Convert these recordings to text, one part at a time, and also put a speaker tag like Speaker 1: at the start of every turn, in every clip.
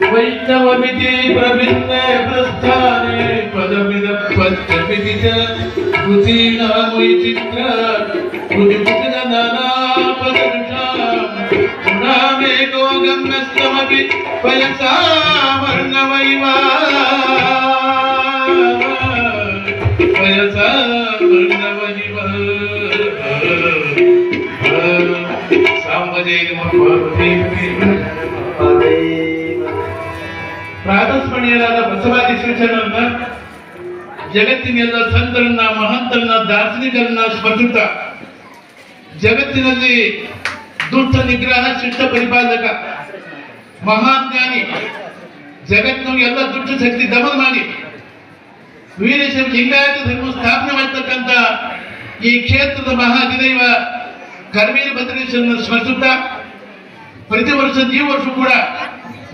Speaker 1: वैष्णवमिति प्रभिन्ने प्रस्थाने पदमिदपत्यमिति च कृतीणामुयि चित्र कृतिपुटनापदृशामेको गम्यस्तमपि पयसा वर्णवैवा पयसा वर्णवैवा साम्बदेव पार्वती ಪ್ರಾತಸ್ಮರಣೀಯರಾದ ಬಸವಾದಿ ಶಿವಚರನ್ನ ಜಗತ್ತಿನೆಲ್ಲ ಸಂತರನ್ನ, ಮಹಂತರನ್ನ, ದಾರ್ಶನಿಕರನ್ನ ಸ್ಮರಿಸುತ್ತ ಜಗತ್ತಿನಲ್ಲಿ ದುಷ್ಟ ನಿಗ್ರಹ, ಶಿಷ್ಟ ಪರಿಪಾಲಕ ಮಹಾಜ್ಞಾನಿ ಜಗತ್ತಿನ ಎಲ್ಲ ದುಷ್ಟ ಶಕ್ತಿ ದಮನ ಮಾಡಿ ವೀರೇಶ್ವರ ಲಿಂಗಾಯತ ಧರ್ಮ ಸ್ಥಾಪನೆ ಮಾಡ್ತಕ್ಕಂಥ ಈ ಕ್ಷೇತ್ರದ ಮಹಾಧಿದೈವ ಕರ್ಮೀರ ಭದ್ರೇಶ್ವರನ ಸ್ಮರಿಸುತ್ತಾ ಪ್ರತಿ ವರ್ಷ ಈ ವರ್ಷ ಕೂಡ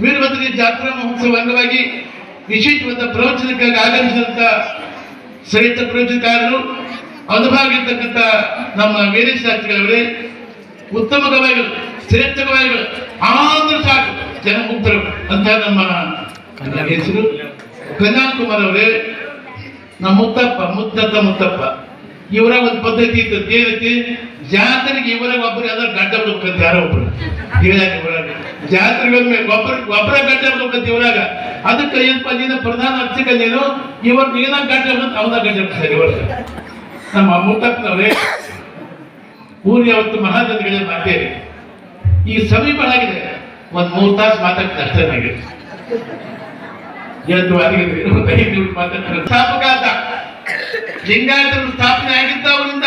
Speaker 1: ವೀರಭದ್ರ ಜಾತ್ರಾ ಮಹೋತ್ಸವ ಅಂಗವಾಗಿ ವಿಶೇಷವಾದ ಪ್ರವಚನಕ್ಕಾಗಿ ಆಗಮಿಸಿದಂತ ಸಹಿತ ಪ್ರವಚನಕಾರರು ಅನುಭಾಗಿರ್ತಕ್ಕಂಥ ನಮ್ಮ ವೀರೇಶ್ ಶಾಸ್ತ್ರಿಗಳವರೇ ಉತ್ತಮ ಗವಾಯಿಗಳು ಶ್ರೇಷ್ಠ ಗವಾಯಿಗಳು ಆಂಧ್ರ ಸಾಕು ಜನಮುಕ್ತರು ಅಂತ ನಮ್ಮ ಹೆಸರು. ಕನ್ಯಾಕುಮಾರ್. ಕುಮಾರ್ ಅವರೇ ನಮ್ಮ ಮುತ್ತಪ್ಪ ಮುತ್ತತ್ತ ಮುತ್ತಪ್ಪ. ಇವರ ಒಂದು ಪದ್ಧತಿ ಇತ್ತು. ಏನೈತಿ ಜಾತ್ರೆಗೆ ಇವರ ಒಬ್ಬರು ಎಲ್ಲ ಗಡ್ಡ ಬಿಡ್ಬೇಕಂತ ಯಾರೋ ಒಬ್ರು. ಇವರಾಗ. ಜಾತ್ರೆಗೆ ಒಮ್ಮೆ ಒಬ್ಬರ ಒಬ್ಬರ ಗಡ್ಡ ಬಿಡ್ಬೇಕಂತ ಇವರಾಗ. ಅದಕ್ಕೆ ಏನಪ್ಪ, ನೀನು ಪ್ರಧಾನ ಅರ್ಚಕ ನೀನು, ಇವರು ನೀನ ಗಡ್ಡ ಬಿಡ್ತ ಅವನ ಗಡ್ಡ ಬಿಡ್ತಾರೆ ಇವರು ನಮ್ಮ ಮುತ್ತಪ್ಪನವರೇ ಊರು ಯಾವತ್ತು ಮಹಾಜನಗಳೇ ಮಾಡ್ತೇವೆ. ಈ ಸಮೀಪ ಆಗಿದೆ ಒಂದ್ ಮೂರ್ ತಾಸು ಮಾತಾಡ್ತಾರೆ ಅಷ್ಟೇ ನನಗೆ ಅರಿಗಿದ್ರಿ ಒಂದು ಐದು ನಿಮಿಷ ಮಾತಾಡ್ತಾರೆ ಸ್ಥಾಪಕ ಆತ ಲಿಂಗಾಯತರು ಸ್ಥಾಪನೆ ಆಗಿದ್ದವರಿಂದ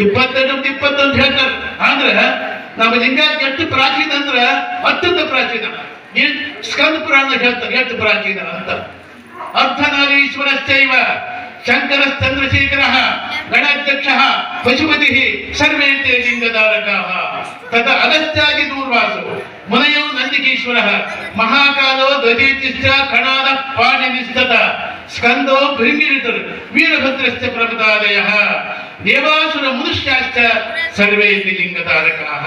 Speaker 1: ಇಪ್ಪತ್ತೆಂಟು ಮತ್ತು ಇಪ್ಪತ್ತೊಂದು ಹೇಳ್ತಾರೆ. ಅಂದ್ರೆ ನಮ್ಮ ಲಿಂಗಾಯತ ಎಷ್ಟು ಪ್ರಾಚೀನ ಅಂದ್ರೆ ಅತ್ಯಂತ ಪ್ರಾಚೀನ. ಸ್ಕಂದ ಪುರಾಣ ಹೇಳ್ತಾರೆ, ಎಷ್ಟು ಪ್ರಾಚೀನ ಅಂತ. ಅರ್ಥನಾರೀಶ್ವರಶ್ಚೈವ ಶಂಕರ ಚಂದ್ರಶೇಖರ ಗಣಾಧ್ಯಕ್ಷ ಪಶುಪತಿ ಸರ್ವೇ ತೇ ಲಿಂಗಧಾರಕಾ ತದ ಅಗತ್ಯಾಗಿ ದೂರ್ವಾಸು ಮುನಯೋ ನಂದಿಕೇಶ್ವರ. ಮಹಾಕಾಲೋ ದಧೀತಿಶ್ಚ ಕಣಾದ ಪಾಣಿನಿಸ್ತತ ಸ್ಕಂದೋ ಭೃಂಗಿರಿತರು ವೀರಭದ್ರಶ್ಚ ಪ್ರಭುತಾಲಯ ದೇವಾಸುರ ಮನುಷ್ಯಾಶ್ಚ ಸರ್ವೇ ಇಲ್ಲಿ ಲಿಂಗಧಾರಕಾಹ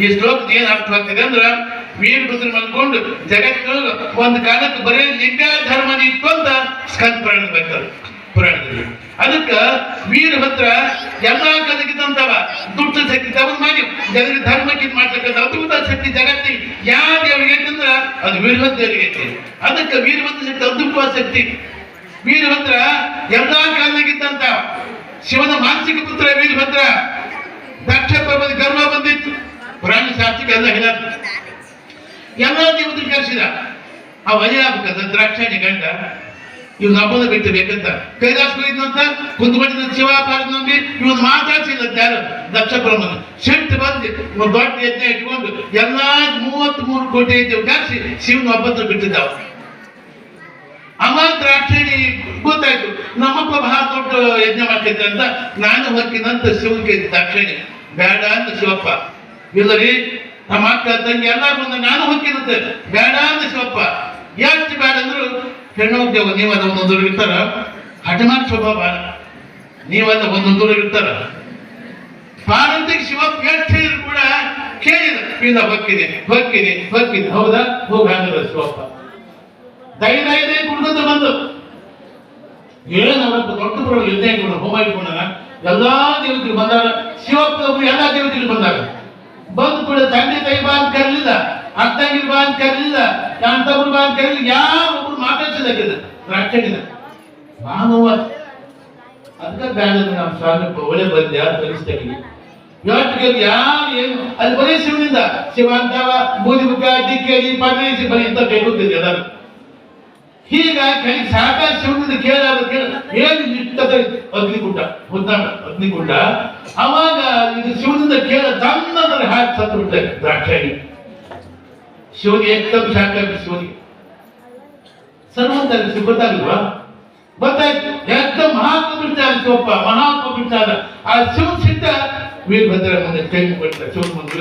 Speaker 1: ಈ ಶ್ಲೋಕದ ಏನ್ ಅರ್ಥ ಆಗ್ತಿದೆ ಅಂದ್ರ ವೀರಭದ್ರ ಮಲ್ಕೊಂಡು ಜಗತ್ತು ಒಂದು ಕಾಲಕ್ಕೆ ಬರೀ ಲಿಂಗ ಧರ್ಮ ಇತ್ತು ಅಂತ ಸ್ಕಂದ ಪ್ರಾಣ ಬರ್ತದೆ ಪುರಾಣದಲ್ಲಿ. ಅದಕ್ಕ ವೀರಭದ್ರ ಎಲ್ಲಾ ಕದಗಿದಂತವ ದುಷ್ಟ ಶಕ್ತಿ ತಗೊಂಡ್ ಮಾಡಿ, ಜನರಿಗೆ ಧರ್ಮಕ್ಕೆ ಮಾಡ್ತಕ್ಕಂಥ ಅದ್ಭುತ ಶಕ್ತಿ ಜಗತ್ತಿ ಯಾವ ದೇವರಿಗೆ ಅದು ವೀರಭದ್ರರಿಗೆ ಐತಿ ಅದಕ್ಕೆ ವೀರಭದ್ರ ಶಕ್ತಿ ಅದ್ಭುತ ಶಕ್ತಿ. ವೀರಭದ್ರ ಎಲ್ಲಾ ಕಾಲದಾಗಿದ್ದಂತ ಶಿವನ ಮಾನಸಿಕ ಪುತ್ರ ವೀರಭದ್ರ ದಕ್ಷ ಪ್ರಭದ ಗರ್ವ ಬಂದಿತ್ತು. ಪುರಾಣ ಶಾಸ್ತ್ರಕ್ಕೆ ಎಲ್ಲ ಹೇಳ ಎಲ್ಲ ದೇವತೆ ಕರೆಸಿದ. ಆ ವಜಯ ದ್ರಾಕ್ಷಾಣಿ ಗಂಡ ಇವ್ನ ಹಬ್ಬದ ಬಿಟ್ಟು ಬೇಕಂತ. ಕೈಲಾಸ ಹೋಗಿದ್ನಂತ ಕುಂತ್ಕೊಂಡಿದ್ದ ಶಿವ ಪಾರ್ವತಿ ಇವನು ಮಾತಾಡ್ಸಿಲ್ಲ ಯಾರು ದಕ್ಷ ಬ್ರಹ್ಮನ ಸಿಟ್ಟು ಬಂದು ಒಂದು ದೊಡ್ಡ ಯಜ್ಞ ಇಟ್ಕೊಂಡು ಎಲ್ಲಾ ಮೂವತ್ತ್ ಮೂರು ಕೋಟಿ ಐತಿ ಕರೆಸಿ ಶಿವನ ಹಬ್ಬದ ಬಿಟ್ಟಿದ್ದಾವ. ಅಮ್ಮ ದ್ರಾಕ್ಷಿಣಿ ಗೊತ್ತಾಯ್ತು, ನಮ್ಮಪ್ಪ ಬಹಳ ದೊಡ್ಡ ಯಜ್ಞ ಮಾಡ್ತಿದ್ದೆ ಅಂತ ನಾನು ಹೊಕ್ಕಿನಂತ ಶಿವನ್ಗೆ ದಾಕ್ಷಿಣಿ ಬೇಡ ಅಂತ ಶಿವಪ್ಪ. ಇಲ್ಲ ರೀ, ನಮ್ಮ ಅಕ್ಕ ತಂಗಿ ಎಲ್ಲ ಬಂದ, ನಾನು ಹೊಕ್ಕಿನಂತೆ. ಬೇಡ ಅಂತ ಶಿವಪ್ಪ. ಎಷ್ಟು ಬೇಡ ಅಂದ್ರು ಹೆಣ್ಣು ನೀವು ಅದ ಒಂದೊಂದು ಇರ್ತಾರ? ಹಠಮಾರ್ ಸ್ವಭಾವ ನೀವಲ್ಲ ಒಂದೊಂದು ಇರ್ತಾರ? ಪಾರ್ವತಿಗೆ ಎಷ್ಟು ಹೇಳಿದ್ರು ಕೂಡ ಕೇಳಿದ ಇಲ್ಲ ಹೊಕ್ಕಿದೆ ಹೊಕ್ಕಿದೆ ಹೌದಾ? ಹೋಗಿ ಹಾಕಿದ ಶಿವಪ್ಪ ದೈ ದೈ ದೈ ಬಂದು. ಏನು ಅವರೊಬ್ಬ ದೊಡ್ಡ ಬರೋ ಇಲ್ಲದೆ ಕೂಡ ಹೋಮ ಇಟ್ಕೊಂಡಾಗ ಎಲ್ಲಾ ದೇವತೆಗಳು ಬಂದಾಗ ಶಿವಪ್ಪ ಎಲ್ಲಾ ದೇವತೆಗಳು ಬಂದಾಗ ಬಂದು ಕೂಡ ತಂದೆ ತಾಯಿ ಬಾ ಅಂತ ಕರಲಿಲ್ಲ. ಅತ್ತಂಗಿರ್ ಬಾ ಅಂತ ಕರೀಲಿಲ್ಲ. ಕಾಂತವ್ರು ಬಾ ಅಂತ ಕರಲಿಲ್ಲ. ಯಾರೊಬ್ರು ಮಾತಾಡ್ಸಿದಾಗಿಲ್ಲ ರಾಕ್ಷಣಿನ ಮಾನವ. ಅದಕ್ಕೆ ನಮ್ಮ ಸ್ವಾಮಿ ಒಳ್ಳೆ ಬಂದೆ ಇವತ್ತಿಗೆ ಯಾರು ಏನು, ಅಲ್ಲಿ ಬರೀ ಶಿವನಿಂದ ಶಿವ ಬೂದಿ ಮುಖ ದಿಕ್ಕೇರಿ ಪರ್ಣೇಸಿ ಬರೀ ಇಂಥ ಕೈಗೊತ್ತಿದೆ ಎಲ್ಲರೂ. ಹೀಗಾಗಿ ಕೈ ಸಾಕಾಗಿ ಶಿವನಿಂದ ಕೇಳ ಕೇಳ ಏನು ಇಟ್ಟದ ಅಗ್ನಿಗುಂಡ ಹುದ್ದಾಡ ಅಗ್ನಿಗುಂಡ ಅವಾಗ ಇದು ಶಿವನಿಂದ ಕೇಳ ತನ್ನಂದ್ರೆ ಹಾಕಿ ಸತ್ತು ಬಿಟ್ಟೆ ದ್ರಾಕ್ಷಾಗಿ. ಶಿವನಿಗೆ ಏಕದಮ್ ಸಾಕಾಗಿ ಶಿವನಿಗೆ. ಸರ್ವಂತ ಶಿವ ಗೊತ್ತಾಗಲ್ವಾ ಗೊತ್ತಾಯ್ತು. ಮಹಾ ಮಹಾತ್ಮ ಬಿಡ್ತಾರೆ ಶಿವಪ್ಪ ಮಹಾತ್ಮ ಬಿಡ್ತಾರೆ ಆ ಶಿವ ಸಿದ್ಧ ವೀರಭದ್ರ ಮುಂದೆ ಕೈ ಮುಗಿಡ್ತಾರೆ ಶಿವನ ಮುಂದೆ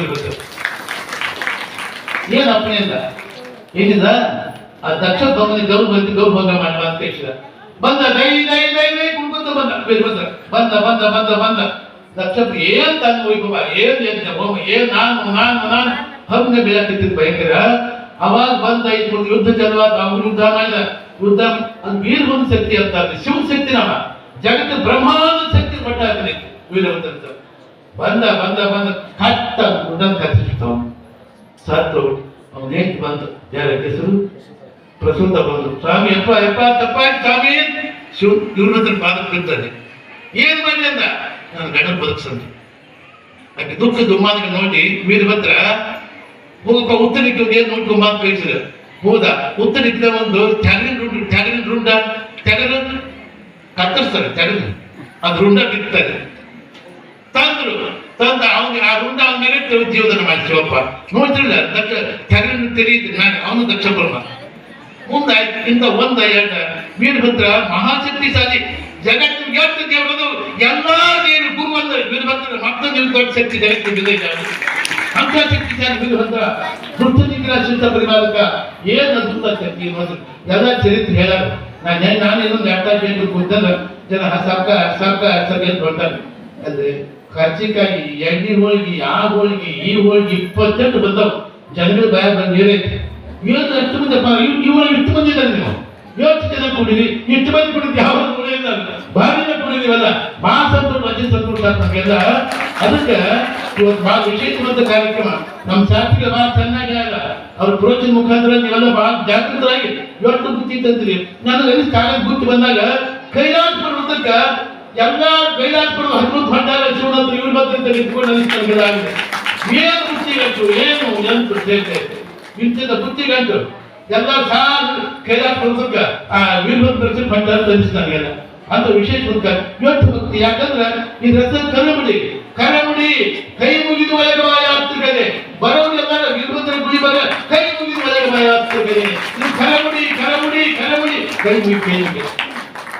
Speaker 1: ಏನು ಇಲ್ಲ ಏನಿದ? ಆ ದಕ್ಷ ಬಂದ ಗೌ ಬಂದು ಗೌ ಭಂಗ ಮಾಡುವ ಅಂತ ಬಂದ ದೈ ದೈ ದೈ ದೈ ಕುಡ್ಕೊಂತ ಬಂದ ವೀರಭದ್ರ. ಬಂದ ಬಂದ ಬಂದ ಬಂದ. ದಕ್ಷ ಏನ್ ತನ್ನ ವೈಭವ, ಏನ್ ಯಜ್ಞ, ಹೋಮ, ಏನ್ ನಾನು ನಾನು ನಾನು ಭಯಂಕರ. ಅವಾಗ ಬಂದ ಐದು ಯುದ್ಧ ಚಲವಾದ ಅವ್ರ ಯುದ್ಧ ಮಾಡಿದ, ಯುದ್ಧ ಅದು ವೀರಭದ್ರ ಶಕ್ತಿ ಅಂತ ಶಿವ ಶಕ್ತಿ ನಮ್ಮ. ಜಗತ್ತು ಬ್ರಹ್ಮಾಂಡ ಶಕ್ತಿ ಮಟ್ಟ ವೀರಭದ್ರ ಅಂತ. ಬಂದ ಬಂದ ಬಂದ, ಕಟ್ಟ ಉಡನ್ ಕತ್ತಿರ್ತಾವ ಸತ್ತು ಅವನೇ ಬಂತು ಯಾರ ಹೆಸರು? ಪ್ರಸೂತ ಬಂದು, ಸ್ವಾಮಿ ಅಪ್ಪ ಅಪ್ಪ ತಪ್ಪ, ಸ್ವಾಮಿ, ಶಿವ ಇವ್ರ ಪಾದಕ್ಕೆ ಬಿದ್ದಾನೆ. ಏನ್ ಮಾಡಿ ಅಂದ? ನಾನು ಗಂಡ ಬದುಕ್ಸಂತ ಆಕೆ ದುಃಖ ದುಮ್ಮಾದಕ್ಕೆ ನೋಡಿ, ವೀರಭದ್ರ ಹೋಗಪ್ಪ ಉತ್ತರಕ್ಕೆ ಏನು ನೋಡ್ಕೊಂಡ್ ಮಾತು ಕಳಿಸಿದ. ಹೋದ? ಉತ್ತರಕ್ಕೆ ಒಂದು ತೆಗರಿನ ರುಂಡ ತೆಗರಿನ ರುಂಡ, ತೆಗರು ಕತ್ತರಿಸ್ತಾರೆ, ತೆಗರು. ಅದು ರುಂಡ ಬಿತ್ತಾರೆ ತಂದ್ರು, ತಂದ ಅವನಿಗೆ ಆ ರುಂಡ ಅವನ ಮೇಲೆ ಜೀವನ ಮಾಡಿ ಶಿವಪ್ಪ ನೋಡ್ತಿಲ್ಲ ದಕ್ಷ, ತೆಗರಿನ ತೆರೀತಿ ನಾನು, ಅವನು ದಕ್ಷ ಬ್ರಹ್ಮ. ಮುಂದ ಇಂತ ಒಂದ ಎರಡ ವೀರಭದ್ರ ಮಹಾಶಕ್ತಿಶಾಲಿ, ಜಗತ್ತಿನ ಎಷ್ಟು ಕೇಳ್ಬೋದು ಎಲ್ಲಾ ದೇವರು ಗುರು ಅಂದ ವೀರಭದ್ರ ಮತ್ತೊಂದು ದೊಡ್ಡ ಶಕ್ತಿ ಜಗತ್ತಿನ ಇದೆ ಅಂತ ದುಷ್ಟ ನಿಗ್ರಹ ಶಿಷ್ಟ ಪರಿಪಾಲಕ ಏನ್ ಅದ್ಭುತ ಅನ್ನೋದು ಎಲ್ಲ ಚರಿತ್ರೆ ಹೇಳ ನಾನು ನಾನು ಇನ್ನೊಂದು ಅರ್ಥ ಕೇಳಿ ಕೂತಲ್ಲ ಜನ ಸರ್ಕ ಸರ್ಕ ಸರ್ಕ ಅಂತ ಹೊಂಟಾರೆ ಅಂದ್ರೆ ಖರ್ಚಿಕಾಗಿ ಎಣ್ಣೆ ಹೋಳಿಗೆ, ಆ ಹೋಳಿಗೆ, ಈ ಹೋಳಿಗೆ ಇಪ್ಪತ್ತೆಂಟು ಬಂದವು. ಜನಗಳ ಬಾಯ ಬಂದು ಏನೈತೆ ಏನು ಎಷ್ಟು ಮಂದಿ ಇವಳು ಇಷ್ಟು ಮಂದಿ ನೀವು. ಇವತ್ತು ಜನ ಕುಡಿರಿ. ಇಷ್ಟು ಮಂದಿ ಕುಡಿದು ಯಾವ ಬಾರಿನ ಭಾರಿನ ಕುಡಿದೀವಲ್ಲ ಬಾ ಸಂತೋಷ ಅಜ್ಜಿ ಸಂತೋಷ ನಮಗೆಲ್ಲ ಅದಕ್ಕೆ ಇವತ್ತು ಬಹಳ ವಿಶೇಷವಾದ ಕಾರ್ಯಕ್ರಮ. ನಮ್ಮ ಶಾಸ್ತ್ರಿಗೆ ಬಹಳ ಚೆನ್ನಾಗಿ ಆಗ ಅವ್ರ ಪ್ರೋಚನ ಮುಖಾಂತರ ನೀವೆಲ್ಲ ಬಹಳ ಜಾಗೃತರಾಗಿ ಇವತ್ತು ನಾನು ನನಗೆ ಅಲ್ಲಿ ಕಾಲ ಬುದ್ಧಿ ಬಂದಾಗ ಕೈಲಾಸ ಪರ್ವತಕ್ಕ ಎಲ್ಲ ಕೈಲಾಸ ಪರ್ವ ಭಂಡಾರ ಹೊಂಟಾಗ ಶಿವನಂತ ಇವ್ರು ಬಂದಂತ ನಿಂತ್ಕೊಂಡು ನನಗೆ ಏನು ಬುದ್ಧಿಗಂಟು ಏನು ಎಂತ ಸೇರ್ತೈತೆ ಇಂಥದ ಬುದ್ಧಿಗಂಟು ಎಲ್ಲ ಸಾಲು ಕೈಲಾಸ ಪರ್ವತಕ್ಕ ಆ ವೀರಭದ್ರ ಭಂಡಾರ ತಂದಿಸ್ತಾನೆಲ್ಲ ಅಂತ ವಿಶೇಷ ಇವತ್ತು ಭಕ್ತಿ ಯಾಕಂದ್ರೆ ಈ ರಸ ಕರಮುಡಿ ಕರಮುಡಿ, ಕೈ ಮುಗಿದು ಒಳಗವಾಯ ಆಗ್ತಿದೆ ಬರೋದೆಲ್ಲ ವಿರುದ್ಧ ಗುಡಿ ಬರ ಕೈ ಮುಗಿದು ಒಳಗವಾಯ ಆಗ್ತಿದೆ ಇದು ಕರಮುಡಿ ಕರಮುಡಿ ಕರಮುಡಿ. ಕೈ ಮುಗಿ ಕೈಗೆ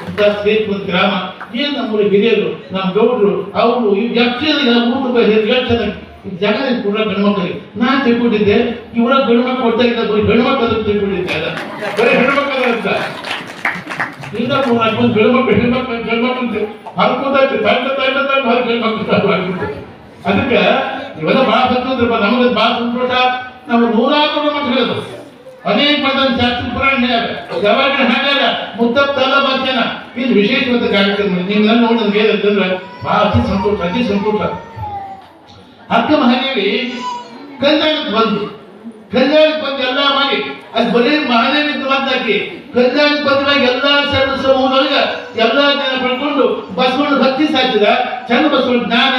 Speaker 1: ಇಂಥ ಸೇತುವಂತ ಗ್ರಾಮ? ಏನ್ ನಮ್ಮ ಹಿರಿಯರು, ನಮ್ಮ ಗೌಡ್ರು, ಅವರು ಇವ್ ಯಕ್ಷದ ಮೂರು ರೂಪಾಯಿ ಜನ ಜನ ಕೂಡ ಗಣಮಕ್ಕಳಿಗೆ ನಾ ತಿಳ್ಕೊಂಡಿದ್ದೆ, ಇವರ ಗಣಮಕ್ಕ ಕೊಡ್ತಾ ಇದ್ದ ಬರೀ ಅಂತ ತಿಳ್ಕೊಂಡಿದ್ದೆ ಬರೀ ಹೆಣ್ಮಕ್ಳು ಅಂತ. ಈಗ ಮೂರು ನಾಲ್ಕು ಮಂದಿ ಗಂಡ್ಮಕ್ಳು ಹೆಣ್ಮಕ್ಳು ಗಂಡ್ಮಕ್ಳು ಅಂತ ಹರ್ಕೋದಾಯ್ತು ತಂಡ ತಂಡ ತಂಡ ಇವೆಲ್ಲ ಭಾಳ ಸಂತೋಷ ನಮಗೆ ಭಾಳ ಸಂತೋಷ. ನಾವು ನೂರಾರು ಮಕ್ಕಳು ಹೇಳಿದ್ರು ಅನೇಕ ಪದ ಶಾಸ್ತ್ರ ಪುರಾಣ ಯಾವಾಗ ಹಾಗಾಗ ಮುತ್ತಪ್ಪ ಜನ ಇದು ವಿಶೇಷವಾದ ಕಾರ್ಯಕ್ರಮ. ನೀವೆಲ್ಲ ನೋಡಿದ್ರೆ ಏನಂತಂದ್ರೆ ಬಹಳ ಅತಿ ಸಂತೋಷ ಅತಿ ಸಂತೋಷ. ಅಕ್ಕ ಮಹಾದೇವಿ ಕಲ್ಯಾಣಕ್ಕೆ ಬಂದು ಕಲ್ಯಾಣಕ್ಕೆ ಬಂದು ಎಲ್ಲ ಮಾಡಿ. ಅದು ಬರೀ ಮಹಾದೇವಿ ಮಾತಾಕಿ ಕಲ್ಯಾಣಕ್ಕೆ ಎಲ್ಲಾ ಸರ್ವ ಸಮೂಹದೊಳಗ ಎಲ್ಲಾ ಜನ ಪಡ್ಕೊಂಡು ಬಸವಣ್ಣ ಭಕ್ತಿ ಸಾಚಿದ ಚಂದ ಬಸವಣ್ಣ ಜ್ಞಾನ,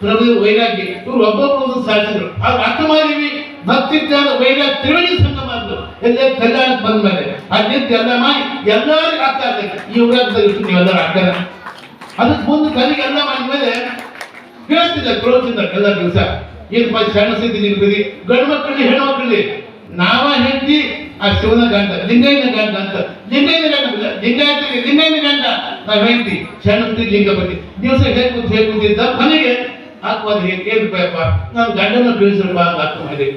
Speaker 1: ಪ್ರಭು, ವೈರಾಗ್ಯ. ಇವ್ರು ಒಬ್ಬೊಬ್ಬರು ಸಾಧಿಸಿದ್ರು ಅವ್ರು ಅರ್ಥ ಮಾಡಿವಿ ಭಕ್ತಿ ಜ್ಞಾನ ವೈರಾಗ್ಯ ತ್ರಿವೇಣಿ ಸಂಗಮ ಅಂದ್ರು ಎಲ್ಲೇ ಕಲ್ಯಾಣಕ್ಕೆ ಬಂದ ಮೇಲೆ ಅದ್ನಿಂದ ಎಲ್ಲ ಮಾಡಿ ಎಲ್ಲರಿಗೂ ಅರ್ಥ ಆಗ್ತದೆ ಈ ನೀವೆಲ್ಲರೂ ಅದಕ್ಕೆ ಮುಂದೆ ಕಲಿಗೆ ಎಲ್ಲ ಮಾಡಿದ ಮೇಲೆ ಹೇಳ್ತಿದ್ದ ಕ್ರೋಚಿಂದ ಎಲ್ಲ ದಿವಸ. ಏನಪ್ಪ ಸಣ್ಣ ಸ್ಥಿತಿ ನಿಲ್ಬಿಡಿ ಗಂಡು ಮಕ್ಕಳಿಗೆ ಹೆಣ್ಣು ಮಕ್ಕಳಿಗೆ? ನಾವ ಹೆಂಡತಿ, ಆ ಶಿವನ ಗಂಡ ಲಿಂಗೈನ ಗಂಡ ಅಂತ. ಲಿಂಗೈನ ಗಂಡ ಲಿಂಗಾಯತರಿಗೆ ಲಿಂಗೈನ ಗಂಡ. ನಾವ್ ಹೆಂಡತಿ ಸಣ್ಣ ಲಿಂಗಪತಿ ದಿವಸ ಹೇಗೆ ಹೇಗೆ ಕುಂತಿದ್ದ ಮನೆಗೆ ಹಾಕುವಾಗ ಏನು ಬೇಯಪ್ಪ ನಾನು ಗಂಡನ ಬೀಳಿಸ್ರಪ್ಪ ಅಂತ ಅರ್ಥ ಮಾಡಿ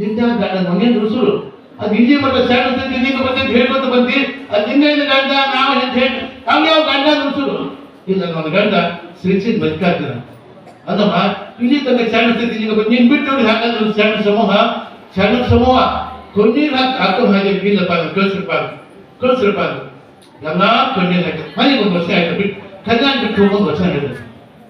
Speaker 1: ನಿಂದ ಗಂಡ ಮನೇನು ರುಸುರು ಅದು ಇಲ್ಲಿ ಮಟ್ಟ ಸಣ್ಣ ಸ್ಥಿತಿ ಲಿಂಗಪತಿ ಅಂತ ಹೇಳ್ಕೊತ ಬಂದಿ. ಅದು ಲಿಂಗೈನ ಗಂಡ, ನಾವು ಹೆಂತ ಹೇಳಿ ಯಾವ ಗಂಡ ರುಸುರು ಇಲ್ಲ ನನ್ನ ಗಂಡ ಶ್ರೀಸಿದ್ ಬದುಕಾಗ್ತಾನೆ ಅದಮ್ಮ, ಇಲ್ಲಿ ತನಕ ಸಣ್ಣ ಸ್ಥಿತಿ ನೀನು ಬಿಟ್ಟು ಹಾಗಾದ್ರೆ ಒಂದು ಸಣ್ಣ ಸಮೂಹ? ಚರಣ ಸಮೂಹ? ಕಣ್ಣೀರು ಹಾಕಿ, ಹಾಕೋ ಹಾಗೆ ಇಲ್ಲಪ್ಪ ಕಳಿಸಿರ್ಬಾರ್ದು ಕಳಿಸಿರ್ಬಾರ್ದು ಎಲ್ಲ ಕಣ್ಣೀರು ಹಾಕಿ, ಮನೆಗೆ ಒಂದು ವರ್ಷ ಆಯ್ತು ಬಿಟ್ಟು ಕಲ್ಯಾಣ ಬಿಟ್ಟು ಹೋಗೋದು ವರ್ಷ ಆಯ್ತು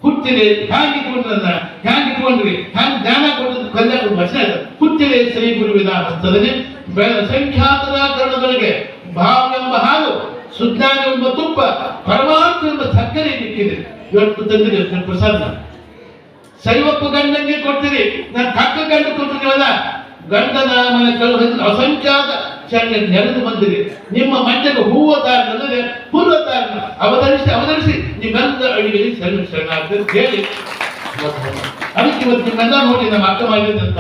Speaker 1: ಹುಟ್ಟಿದೆ, ಹ್ಯಾಂಗೆ ಇಟ್ಕೊಂಡ್ರನ್ನ ಹ್ಯಾಂಗೆ ಇಟ್ಕೊಂಡ್ರಿ, ಹ್ಯಾಂಗೆ ಜ್ಞಾನ ಕೊಡೋದು ಕಲ್ಯಾಣ ಒಂದು ವರ್ಷ ಆಯ್ತು. ಹುಟ್ಟಿದೆ ಶ್ರೀ ಗುರುವಿನ ಹಸ್ತದಲ್ಲಿ, ಬೆಳ ಸಂಖ್ಯಾತರ ಕರ್ಣದೊಳಗೆ ಭಾವವೆಂಬ ಹಾಲು, ಸುಜ್ಞಾನ ಎಂಬ ತುಪ್ಪ, ಪರಮಾತ್ಮ ಎಂಬ ಸಕ್ಕರೆ ಇಟ್ಟಿದೆ ಇವತ್ತು ತಂದಿದೆ, ಪ್ರಸಾದ. ಶೈವಪ್ಪ ಗಂಡಂಗೆ ಕೊಡ್ತೀರಿ. ನಾನು ತಕ್ಕ ಗಂಡ ಕೊಟ್ಟಿದ್ದೀವಲ್ಲ ಗಂಡನ ಮನೆ ಕಳೆದು ಅಸಂಖ್ಯಾತ ಶರಣ ನೆರೆದು ಬಂದಿರಿ ನಿಮ್ಮ ಮಂಡ್ಯದ ಹೂವ ತಾರನಲ್ಲದೆ ಪೂರ್ವ ತಾರನ ಅವತರಿಸಿ ಅವತರಿಸಿ. ನಿಮ್ಮೆಲ್ಲ ಅಡಿಗೆಯಲ್ಲಿ ಶರಣ ಅಂತ ಹೇಳಿ. ಅದಕ್ಕೆ ಇವತ್ತು ನಿಮ್ಮೆಲ್ಲ ನೋಡಿ ನಮ್ಮ ಅಕ್ಕ ಮಾಡಿದಂತ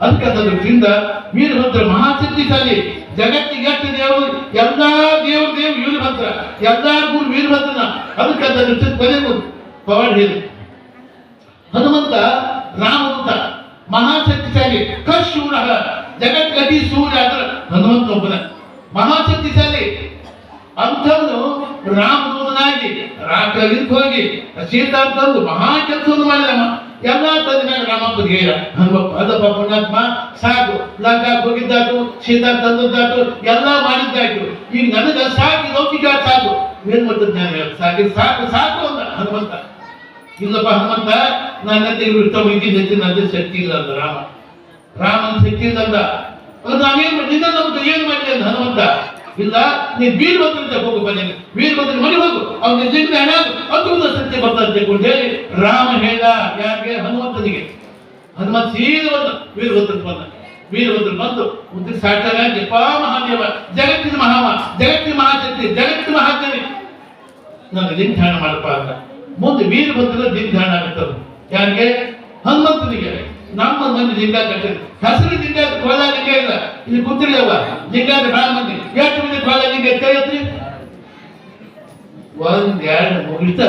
Speaker 1: ಅದಕ್ಕೆ ಅದರ ದೃಷ್ಟಿಯಿಂದ ವೀರಭದ್ರ ಮಹಾಶಕ್ತಿಶಾಲಿ ಜಗತ್ತಿಗೆ ಎಷ್ಟು ದೇವರು, ಎಲ್ಲಾ ದೇವ್ರ ದೇವ್ ವೀರಭದ್ರ ಎಲ್ಲಾ ಗುರು ವೀರಭದ್ರನ. ಅದಕ್ಕೆ ಅದರ ಕೊನೆಗೂ ಹೇಳಿ ಹನುಮಂತ ರಾಮಂತ ಮಹಾಶಕ್ತಿಶಾಲಿ ಕಶೂರ ಜಗತ್ಗತಿ ಸೂರ್ಯ ಅಂದ್ರೆ ಹನುಮಂತ ಒಬ್ಬನ. ಮಹಾಶಕ್ತಿಶಾಲಿ ಅಂಥವನು ರಾಮದೂತನಾಗಿ ರಾಕಲಿಂದ ಹೋಗಿ ಸೀತಾ ತಂದು ಮಹಾ ಕೆಲಸವನ್ನು ಮಾಡಿದಮ್ಮ ಎಲ್ಲ ತಂದಿನ ರಾಮಪ್ಪನಿಗೆ ಹೇಳ, ಹನುಮಪ್ಪ ಅದಪ್ಪ ಪುಣ್ಯಾತ್ಮ, ಸಾಕು. ಲಂಕ ಹೋಗಿದ್ದಾತು ಸೀತಾ ತಂದದ್ದಾತು ಎಲ್ಲ ಮಾಡಿದ್ದಾಯ್ತು. ಈಗ ನನಗ ಸಾಕು ಲೌಕಿಕ ಸಾಕು. ಏನ್ ಮಾಡ್ತದ ಸಾಕು ಸಾಕು ಸಾಕು ಅಂದ ಹನುಮಂತ. ಇಲ್ಲಪ್ಪ ಹನುಮಂತ, ನನ್ನ ಇಷ್ಟ ಇದ್ದಿದ್ದು ನನ್ನ ಶಕ್ತಿ ಇಲ್ಲ ಅಂದ ರಾಮ. ರಾಮನ ಶಕ್ತಿ ಇಲ್ಲ ಅಂದ. ನಾವೇನ್ ನಿನ್ನ ನಮ್ದು ಏನ್ ಮಾಡಲಿ ಅಂತ ಹನುಮಂತ. ಇಲ್ಲ, ನೀ ವೀರಭದ್ರ ಹೋಗು ಬನ್ನಿ ವೀರಭದ್ರ ಮನೆ ಹೋಗು. ಅವ್ನ ಜೀವನ ಹಣ ಅದ್ಭುತ ಸತ್ಯ ಬರ್ತದೆ ಹೇಳಿ ರಾಮ ಹೇಳ, ಯಾರಿಗೆ? ಹನುಮಂತನಿಗೆ. ಹನುಮಂತ ಸೀದಾ ಬಂದ. ವೀರಭದ್ರ ಬಂದ. ವೀರಭದ್ರ ಬಂದು ಉದ್ದ ಸಾಕಾಗ ಜಪ ಮಹಾದೇವ, ಜಗತ್ತಿನ ಮಹಾಮ, ಜಗತ್ತಿನ ಮಹಾಶಕ್ತಿ, ಜಗತ್ತಿನ ಮಹಾಜ್ಞಾನಿ. ನನ್ನ ಲಿಂಗಾಣ ಮಾಡಪ್ಪ ಅಂತ ಮುಂದೆ ವೀರಭದ್ರ ದಿಂಧಾಣ ಆಗುತ್ತದೆ ಯಾರಿಗೆ? ಹನುಮಂತನಿಗೆ. ನಮ್ಮ ಮಂದಿ ಲಿಂಗ ಕಟ್ಟಿದ್ರು ಹಸಿರು ಲಿಂಗ ಕೋಲ ಲಿಂಗ ಇಲ್ಲ ಇಲ್ಲಿ ಕೂತಿರ್ಲಿಲ್ಲ ಲಿಂಗ ಬಹಳ ಮಂದಿ. ಎಷ್ಟು ಮಂದಿ ಕೋಲ ಲಿಂಗ ಕೈ ಎತ್ರಿ ಒಂದ್ ಎರಡು ಮುಗಿತ.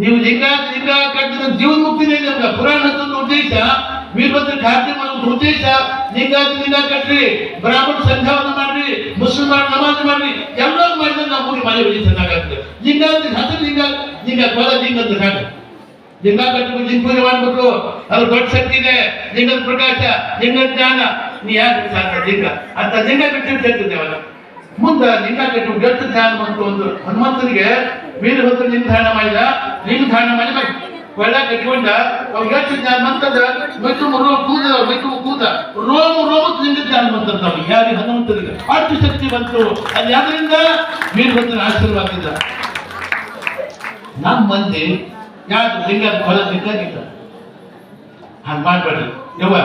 Speaker 1: ನೀವು ಲಿಂಗ ಲಿಂಗ ಕಟ್ಟಿದ ಜೀವನ ಮುಕ್ತಿನೇ ನಮ್ಗೆ ಪುರಾಣದ ಉದ್ದೇಶ ವೀರಭದ್ರ ಖಾತೆ ಮಾಡೋದು ಉದ್ದೇಶ ಲಿಂಗ ಕಟ್ರಿ, ಬ್ರಾಹ್ಮಣ ಸಂಧ್ಯಾವನ ಮಾಡ್ರಿ, ಮುಸಲ್ಮಾನ್ ನಮಾಜ್ ಮಾಡ್ರಿ, ಎಲ್ಲರೂ ಮಾಡಿದ್ರೆ ನಾವು ಮೂರು ಮನೆ ಬಿಡಿ ಚೆನ್ನಾಗಾಗ್ತದೆ. ಲಿಂಗ ಅಂದ್ರೆ ಹಸಿರು ಲಿಂಗ ಲಿಂಗ ಕೊಲ ಲಿಂಗ ಅಂತ ಸಾಕು. ಲಿಂಗ ಲಿಂಗ ಪೂಜೆ ಮಾಡ್ಬೇಕು ಅದು ದೊಡ್ಡ ಶಕ್ತಿ ಇದೆ, ಲಿಂಗದ ಪ್ರಕಾಶ ಲಿಂಗದ ಜ್ಞಾನ. ನೀ ಯಾಕೆ ಸಾಕ ಲಿಂಗ? ಅಂತ ಲಿಂಗ ಕಟ್ಟಿ ಅವನ. ಮುಂದೆ ಲಿಂಗ ಕಟ್ಟು ಎಷ್ಟು ಧ್ಯಾನ ಬಂತು ಒಂದು ಹನುಮಂತನಿಗೆ ವೀರಭದ್ರ ಲಿಂಗ ಧಾರಣ ಮಾಡಿದ ಲಿಂಗ ಧಾರಣ ಮಾಡಿ ಮಾಡಿ ಒಳ್ಳೆ ಕಟ್ಕೊಂಡ ಎಷ್ಟು ಜ್ಞಾನ ಬಂತದ ಮೈತುಂಬ ರೋಮ ಕೂದ ಮೈತುಂಬ ಕೂದ ರೋಮ ರೋಮ ಲಿಂಗ ಜ್ಞಾನ ಬಂತಂತ ಅವ್ರಿಗೆ ಯಾರಿಗೆ ಹನುಮಂತನಿಗೆ ಅಷ್ಟು ಶಕ್ತಿ ಬಂತು ಅದು ಯಾವ್ದರಿಂದ ವೀರಭದ್ರನ ಆಶೀರ್ವಾದದಿಂದ ನಮ್ಮ ಮಂದಿ ಯಾರು ಲಿಂಗ ಹೊಲ ಬೇಕಾಗಿಲ್ಲ ಹಂಗೆ ಮಾಡಬೇಡ್ರಿ ಯವ್ವ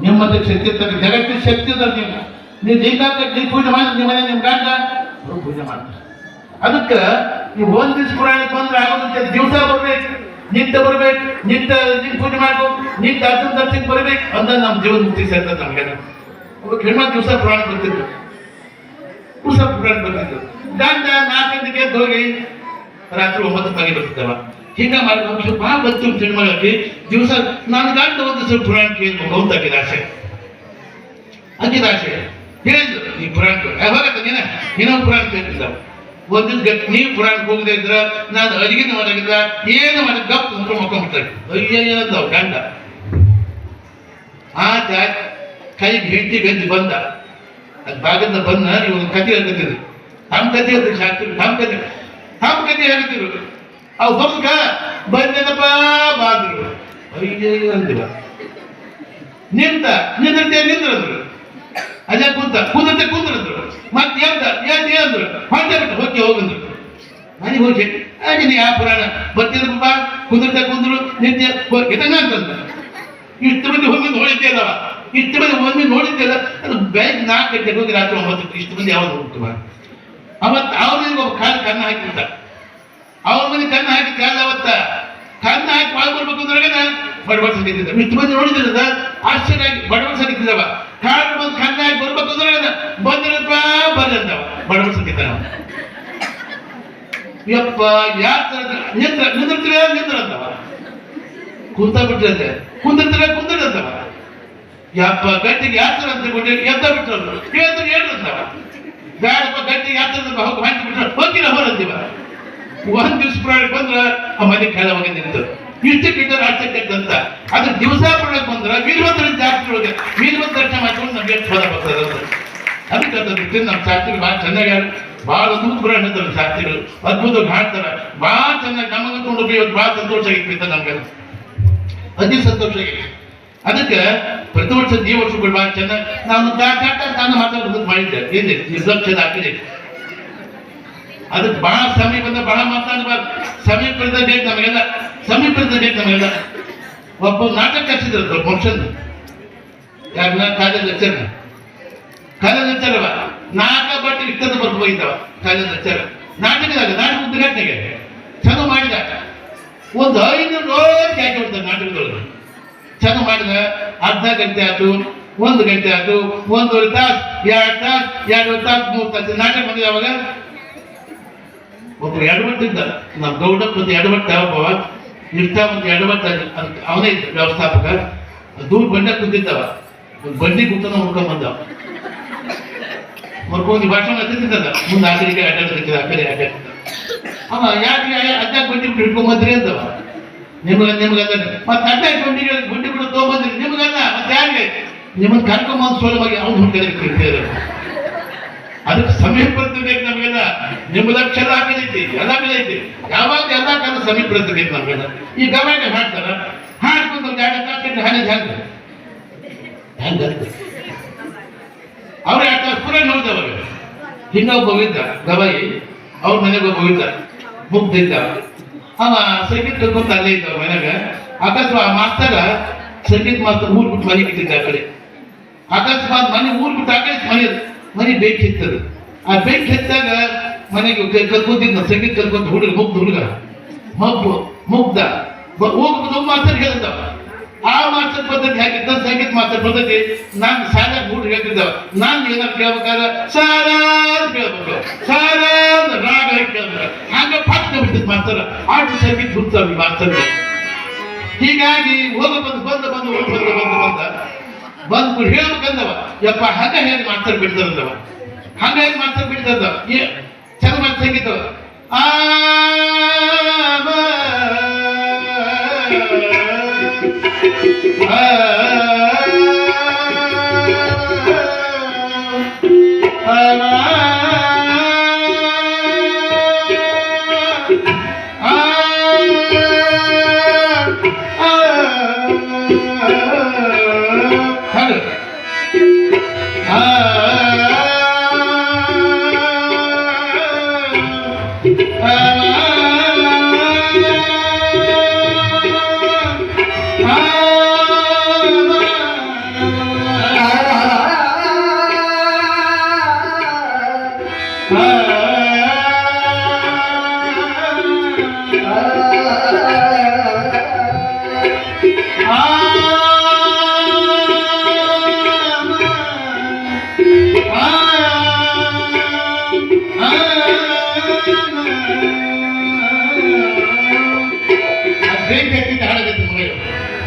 Speaker 1: ನಿಮ್ಮಲ್ಲಿ ಶಕ್ತಿ ಇರ್ತದೆ ಜಗತ್ತಿನ ಶಕ್ತಿ ಇರ್ತದೆ ನಿಮ್ಮ ನೀವು ಲಿಂಗ ನೀವು ಪೂಜೆ ಮಾಡಿ ನಿಮ್ಮ ಮನೆ ನಿಮ್ಮ ಗಂಡ ಪೂಜೆ ಮಾಡ್ತಾರೆ ಅದಕ್ಕೆ ನೀವು ಒಂದು ದಿವಸ ಪುರಾಣಕ್ಕೆ ಬಂದ್ರೆ ಆಗೋದಕ್ಕೆ ದಿವಸ ಬರ್ಬೇಕು ನಿತ್ಯ ಬರ್ಬೇಕು, ನಿಂತ ನಿಂತ ಪೂಜೆ ಮಾಡ್ಬೇಕು, ನಿಂತ ಅರ್ಜುನ್ ದರ್ಶನಕ್ಕೆ ಬರ್ಬೇಕು ಅಂತ ನಮ್ಮ ಜೀವನ ಮುಕ್ತಿ ಸೇರ್ತದೆ ನಮ್ಗೆ. ಹೆಣ್ಮಕ್ಳು ದಿವಸ ಪ್ರಾಣ ಬರ್ತಿದ್ರು. ದಿವಸ ಪ್ರಾಣ ಬರ್ತಿದ್ರು. ಗಂಡ ನಾಲ್ಕು ಗಂಟೆಗೆ ಎದ್ದು ಹೋಗಿ ರಾತ್ರಿ ಒಂಬತ್ತು ಮನೆ ಬರ್ತಿದ್ದವ. ಹಿಂಗ ಮಾಡಿ ಒಂದು ಭಾಳ ಬಂತು ತಿಳ್ಮಳಕ್ಕೆ ದಿವಸ ನಾನು ಗಂಡ ಒಂದು ಸ್ವಲ್ಪ ಪುರಾಣ ಕೇಳ್ಬೇಕು ಅಂತ ಆಕಿದ ಆಸೆ. ಆಕಿದ ಆಸೆ. ಹೇಳಿದ್ರು ಈ ಪುರಾಣ ಯಾವಾಗ ನೀನ. ಇನ್ನೊಂದು ಪುರಾಣ ಕೇಳ್ತಿದ್ದಾವ ಒಂದು ಗಟ್ ನೀವು ಪುರಾಣಕ್ಕೆ ಹೋಗದೆ ಇದ್ರ ನಾನು ಅಡಿಗೆ ಮಾಡಾಗಿದ್ರ ಏನು ಮಾಡಿ ಗಪ್ ಅಂತ ಮಕ್ಕೊಂಡ್ಬಿಡ್ತಾರೆ ಅಯ್ಯಯ್ಯ ಅಂದವ್ ಗಂಡ ಆತ ಕೈಗೆ ಹೆಂಡತಿ ಗಂಜಿ ಬಂದ. ಅದು ಭಾಗದ ಬಂದ ಇವನು ಕತೆ ಹೇಳ್ತಿದ್ರು ತಮ್ಮ ಕತೆ ಹೇಳ್ತಿದ್ರು ಶಾಸ್ತ್ರ ತಮ್ಮ ಕತೆ ತಮ್ಮ ಕತೆ ಹೇಳ್ತಿದ್ರು ಅವ್ ಬದುಕ ಬಂದೆನಪ್ಪ ಬಾದ್ರು ಅಯ್ಯಯ್ಯ ಅಂದಿಲ್ಲ ನಿಂತ ನಿಂದ್ರತೆ ನಿಂದ್ರಂದ್ರು. ಅಲ್ಲೇ ಕುಂತ ಕುಂದತೆ ಕುಂದ್ರಂದ್ರು ಮತ್ತೆ ಎದ್ದ ಎದ್ದು ಅಂದ್ರು ಹೊಂಟೆ ಬಿಟ್ಟು ಹೋಗಿ ಹೋಗಂದ್ರು. ಮನೆ ಹೋಗಿ ನೀನು ಯಾವ ಪುರಾಣ? ಬರ್ತಿದ್ರು ಬಾ ಕುಂದ್ರತೆ ಕುಂದ್ರು ನಿತ್ಯ ಅಂತ ಅಂತಂದ ಇಷ್ಟು ಮಂದಿ ಹೋಗಿ ನೋಡಿದ್ದೇನವ? ಇಷ್ಟು ಮಂದಿ ಒಮ್ಮೆ ನೋಡಿದ್ದೆಲ್ಲ ಅದು ಬೆಳಗ್ಗೆ ನಾಲ್ಕು ಗಂಟೆಗೆ ಹೋಗಿ ರಾತ್ರಿ ಒಂಬತ್ತು ಇಷ್ಟು ಮಂದಿ ಯಾವಾಗ ಹೋಗ್ತವ? ಅವತ್ತು ಅವ್ರಿಗೆ ಒಬ್ಬ ಕಾಲು ಕನ್ನ ಹಾಕಿಬಿಟ್ಟ. ಅವ್ರ ಮನೆ ಕನ್ನ ಹಾಕಿ ಕಾಲ ಅವತ್ತ ಕನ್ನ ಹಾಕಿ ಬಾಳ್ ಬರ್ಬೇಕು ಅಂದ್ರೆ ಬಡಬಡ ಸಂಗೀತಿದ್ದ ಇಷ್ಟು ಮಂದಿ ನೋಡಿದ್ರಲ್ಲ ಆಶ್ಚರ್ಯ ಆಗಿ ಬಡಬಡ ಸಂಗೀತಿದವ ಕಾಲು ಬಂದು ಕಣ್ಣಾಗಿ ಬರ್ಬೇಕು ಅಂದ್ರೆ ಬಂದ್ರಪ್ಪ ಬರ್ರಿ ಬಡವನ ಸಂಗೀತ ಯಪ್ಪ ಯಾತ್ರ ನಿಂದ್ರ ನಿಂದಿರ್ತೀರ ನಿಂದ್ರ ಅಂತವ ಕುಂತ ಬಿಟ್ಟಿರಂತೆ ಕುಂದಿರ್ತೀರ ಕುಂದಿರಂತವ ಯಪ್ಪ, ಗಟ್ಟಿಗೆ ಯಾತ್ರ ಅಂತ ಬಿಟ್ಟು ಎದ್ದ ಬಿಟ್ರು ಹೇಳಿದ್ರೆ ಏನು ಅಂತವ ಬ್ಯಾಡಪ್ಪ ಗಟ್ಟಿಗೆ ಯಾತ್ರ ಹೋಗಿ ಹಾಕಿ ಬಿಟ್ರು. ಹೋಗಿಲ್ಲ ಹೋರಂತೀವ ಒಂದ್ ದಿವ್ಸ ಪ್ರಾಣಿ ಬಂದ್ರ ಆ ಮನೆ ಕೆಳವಾಗ ನಿಂತು. ಇಷ್ಟು ಅಷ್ಟು ಕೆಟ್ಟಂತ ಅದು ದಿವಸ ಪುರಾಣಕ್ಕೆ ಬಂದ್ರೆ ವೀರಭದ್ರ ಜಾಸ್ತಿ ಒಳಗೆ ವೀರಭದ್ರ ದರ್ಶನ ಮಾಡ್ಕೊಂಡು ನಮ್ಗೆ ಫಲ ಬರ್ತದೆ ಅದಕ್ಕೆ ಜೊತೆ ನಮ್ಮ ಶಾಸ್ತ್ರಿಗಳು ಭಾಳ ಚೆನ್ನಾಗಿ ಭಾಳ ಪುರಾಣ ಹೇಳ್ತಾರೆ ಶಾಸ್ತ್ರಿಗಳು. ಅದ್ಭುತ ಹಾಡ್ತಾರೆ ಭಾಳ ಚೆನ್ನಾಗಿ ನಮ್ಮನ್ನು ಇವತ್ತು ಭಾಳ ಸಂತೋಷ ಆಗಿತ್ತು ನಮ್ಗೆ. ಅತಿ ಸಂತೋಷ ಆಗಿದೆ. ಅದಕ್ಕೆ ಪ್ರತಿ ವರ್ಷ ಈ ವರ್ಷಗಳು ಭಾಳ ಚೆನ್ನಾಗಿ. ನಾನು ನಾನು ಮಾತಾಡೋದು ಮಾಡಿದ್ದೆ. ಏನಿದೆ? ನಿರ್ಲಕ್ಷ್ಯದ ಹಾಕಿದೆ ಅದಕ್ಕೆ ಬಹಳ ಸಮಯ ಬಂದ ಬಹಳ ಮಾತಾಡಬಾರ್ದು. ಸಮಯ ಪಡೆದ ಬೇಕು ನಮಗೆಲ್ಲ ಸಮೀಪದ ಡೇಟ್ ನಮಗೆಲ್ಲ ಒಬ್ಬ ನಾಟಕ ಕಟ್ಟಿದ್ರು ಫಂಕ್ಷನ್ ಯಾರನ್ನ ಕಾಲೇಜ್ ಲೆಕ್ಚರ್? ಕಾಲೇಜ್ ಲೆಕ್ಚರವ ನಾಟಕ ಬಟ್ಟೆ ಇಷ್ಟದ ಬರ್ದು ಹೋಗಿದ್ದವ ಕಾಲೇಜ್ ಲೆಕ್ಚರ್. ನಾಟಕದಾಗ ನಾಟಕ ಉದ್ಘಾಟನೆಗೆ ಚಲೋ ಮಾಡಿದ ಒಂದು ಐನೂರು ರೋಜ್ ಹಾಕಿ ಬಿಡ್ತಾರೆ ನಾಟಕದೊಳಗೆ. ಚಲೋ ಮಾಡಿದ ಅರ್ಧ ಗಂಟೆ ಆಯ್ತು, ಒಂದು ಗಂಟೆ ಆಯ್ತು, ಒಂದೂವರೆ ತಾಸು, ಎರಡು ತಾಸು, ಎರಡೂವರೆ ತಾಸು, ಮೂರು ತಾಸು ನಾಟಕ ಬಂದಿದೆ ಅವಾಗ. ಒಬ್ಬರು ಎಡವಟ್ಟಿದ್ದ, ನಮ್ಮ ಗೌಡಪ್ಪ ಪ್ರತಿ ಎಡವಟ್ಟ ಒಬ್ಬವ. ಇರ್ತ ಒಂದು ಎಡವಟ್ಟ ಅವನೇ ವ್ಯವಸ್ಥಾಪಕ. ದೂರ ಬಂಡ ಕುಂತಿದ್ದವ ಒಂದು ಬಂಡಿ ಕುಂತನ ಹುಡ್ಕೊಂಡ್ ಬಂದವ ಮರ್ಕೊಂಡು ಭಾಷಣ ಹತ್ತಿದ್ದ ಮುಂದೆ ಆ ಕಡೆಗೆ ಅಡ್ಡಾಡ್ತಿದ್ದ ಅವ ಯಾಕೆ ಅಜ್ಜ ಬಂಡಿ ಬಿಟ್ಟು ಹಿಡ್ಕೊಂಬಂದ್ರಿ ಅಂತವ. ನಿಮ್ಗೆ ನಿಮ್ಗೆ ಅದ ಮತ್ತೆ ಅಡ್ಡ ಬಂಡಿ ಬಂಡಿ ಬಿಟ್ಟು ತೊಗೊಂಬಂದ್ರಿ. ನಿಮ್ಗಲ್ಲ ಮತ್ತೆ ಯಾರಿಗೆ? ನಿಮ್ಮನ್ನು ಕರ್ಕೊಂಬಂದು ಸೋಲವಾಗಿ ಅವ್ನು ಹುಡುಗರಿಗೆ ಅದಕ್ಕೆ ಸಮಯ ಬರ್ತಬೇಕು ನಮಗೆಲ್ಲ ನಿಮ್ಮ ಲಕ್ಷ ಆಗಲೈತಿ ಎಲ್ಲ ಬೆಳೈತಿ ಯಾವಾಗ ಎಲ್ಲ ಕಾಲ ಸಮೀಪ ಬರ್ತಬೇಕು ನಮಗೆಲ್ಲ ಈ ಗವಾಗ ಹಾಡ್ತಾರ ಹಾಡ್ಕೊಂಡು ಒಂದು ಎರಡು ಕಾಪಿಟ್ಟು ಹಣೆ ಹೆಂಗ? ಹೆಂಗ ಅವ್ರು ಎರಡು ತಾಸು ಪುರ ಒಬ್ಬ ಇದ್ದ ಗವಾಯಿ, ಅವ್ರ ಮನೆಗೆ ಒಬ್ಬ ಇದ್ದ ಮುಗ್ಧ ಇದ್ದ. ಅವ ಸಂಗೀತ ಕಲ್ಕೊಂತ ಅಲ್ಲೇ ಇದ್ದ ಮನೆಗ. ಅಕಸ್ಮಾತ್ ಮಾಸ್ತರ ಸಂಗೀತ ಮಾಸ್ತರ್ ಊರ್ ಬಿಟ್ಟು ಮನೆ ಬಿಟ್ಟಿದ್ದ ಆ ಕಡೆ. ಅಕಸ್ಮಾತ್ ಮನೆ ಊರ್ ಬಿಟ್ಟು ಆ ಮನೆ ಮನೆ ಬೆಂಕಿ ಹತ್ತದ ಆ ಬೆಂಕಿ ಹತ್ತಾಗ ಮನೆಗೆ ಕಲ್ಕೊತಿದ್ದ ಸಂಗೀತ ಕಲ್ಕೊಂತ ಹುಡುಗ ಮುಗ್ಧ ಹುಡುಗ. ಮಬ್ಬು ಮುಗ್ದ. ಹೋಗ್ಬೋದು ಮಾಸ್ತರ್ ಹೇಳ್ದ. ಆ ಮಾಸ್ತರ್ ಪದ್ಧತಿ ಹಾಕಿದ್ದ ಸಂಗೀತ ಮಾಸ್ತರ್ ಪದ್ಧತಿ ನಾನು ಸಾಲ ಹುಡುಗ ಹೇಳ್ತಿದ್ದ. ನಾನು ಏನಪ್ಪ ಕೇಳ್ಬೇಕಾದ್ರೆ ಸಾಲ ಕೇಳ್ಬೇಕು. ಸಾಲ ರಾಗ ಹಾಗೆ ಹಂಗ ಪಟ್ಟ ಬಿಟ್ಟಿದ್ ಮಾಸ್ತರ್ ಆಟ ಸಂಗೀತ ಹುಡ್ತಾವ್ರಿ ಮಾಸ್ತರ್ಗೆ ಹೀಗಾಗಿ ಹೋಗ ಬಂದು ಬಂದು ಬಂದು, ಹೋಗಿ ಬಂದು ಬಂದ. ಬಂದ್ ಬಿಡ್ ಹೇಳ ಬೇಕಂದವ ಯಪ್ಪ ಹಂಗ ಹೇಳಿ ಮಾಸ್ತರ್ ಬಿಡ್ತಾರಂದವ ಹಂಗ ಹೇಳಿ ಮಾಸ್ತರ್ ಬಿಡ್ತಾರಂದವ ಏ ಚಂದ ಮಾತು ಸಂಗೀತವ ಆ Ah, ah, ah.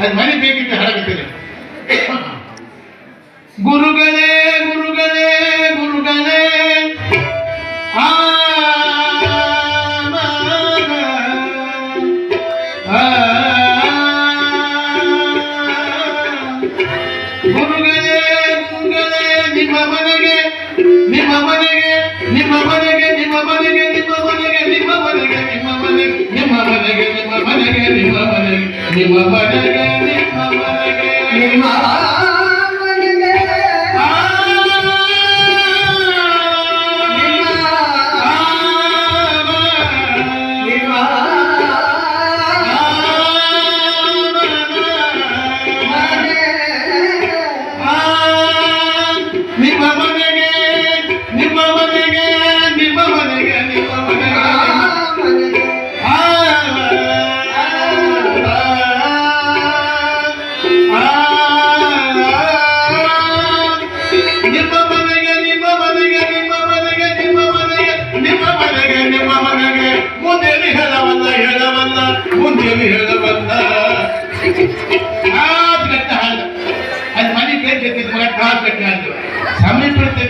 Speaker 1: ಅದು ಮನೆ ಬೇಕಿತ್ತು ಹಾಡಾಗತ್ತೆ ಗುರುಗಳೇ ಗುರುಗಳೇ ಗುರುಗಳೇ ಆ ಆ, ಗುರುಗಳೇ ಗುರುಗಳೇ ನಿಮ್ಮ ಮನೆಗೆ ನಿಮ್ಮ ಮನೆಗೆ ನಿಮ್ಮ ಮನೆಗೆ ನಿಮ್ಮ ಮನೆಗೆ ನಿಮ್ಮ ಮನೆಗೆ ನಿಮ್ಮ ಮನೆಗೆ ನಿಮ್ಮ ಮನೆಗೆ ನಿಮ್ಮ ಮನೆಗೆ ನಿಮ್ಮ ಮನೆಗೆ ನಿಮ್ಮ ಮನೆಗೆ ನಿಮ್ಮ ಮನೆಗೆ நிம்ம